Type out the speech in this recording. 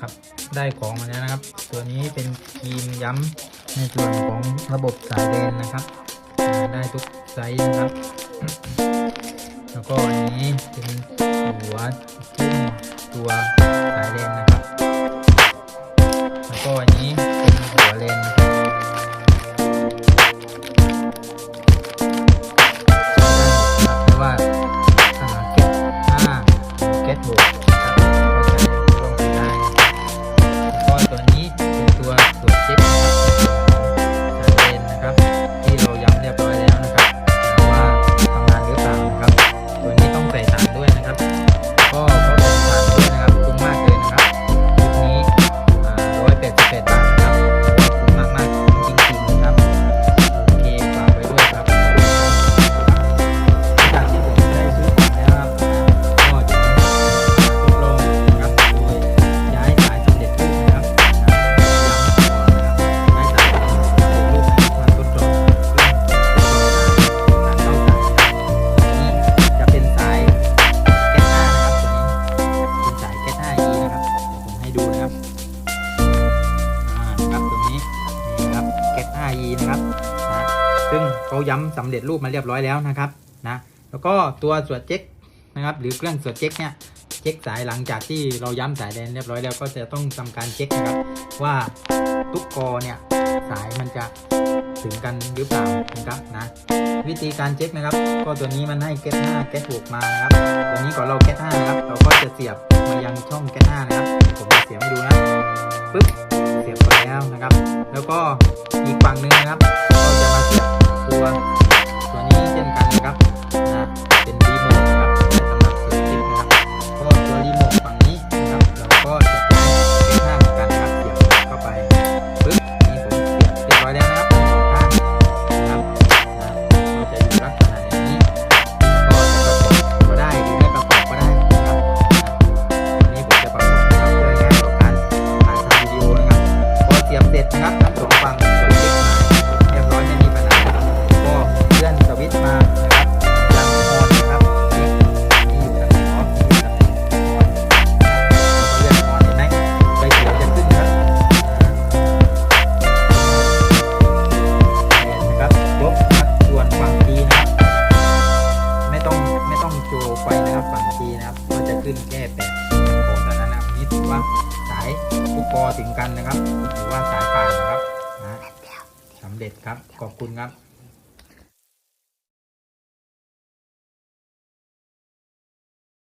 ครับได้ของมาแล้วนะครับ ตัวนี้เป็นครีมย้ำในส่วนของระบบสายเลนนะครับ ได้ทุกไซส์นะครับ แล้วก็อันนี้เป็นหัวจิ้มตัวสายเลนนะครับ แล้วก็อันนี้เป็นหัวเลนนะครับเรียกว่าอ่าเก็ตห้าเก็ตบวก ตั นะครับนะซึ่งเขาย้ำสำเร็จรูปมาเรียบร้อยแล้วนะครับนะแล้วก็ตัวสวดเจ็คนะครับ หรือเครื่องสวดเจ็คเนี่ยเช็คสายหลังจากที่เราย้ำสายแดนเรียบร้อยแล้วก็จะต้องทำการเช็คนะครับ ว่าทุกกอเนี่ยสายมันจะถึงกันหรือเปล่านะครับนะวิธีการเช็คนะครับ ก็ตัวนี้มันให้เกต5เกต6มานะครับตัวนี้ก่อนเราเกต5นะครับ เราก็จะเสียบมายังช่องเกต5นะครับผมจะเสียบให้ดูนะปึ๊บเสียบไปแล้วนะครับ แล้วก็อีกฝั่งหนึ่งนะครับ ก็จะมาเสียบตัวตัวนี้เช่นกันนะครับ ขึ้นแค่แปดโคเท่านั้นนะครับนี่ถือว่าสายทุกกอถึงกันนะครับถือว่าสายผ่านนะครับนะสำเร็จครับขอบคุณครับ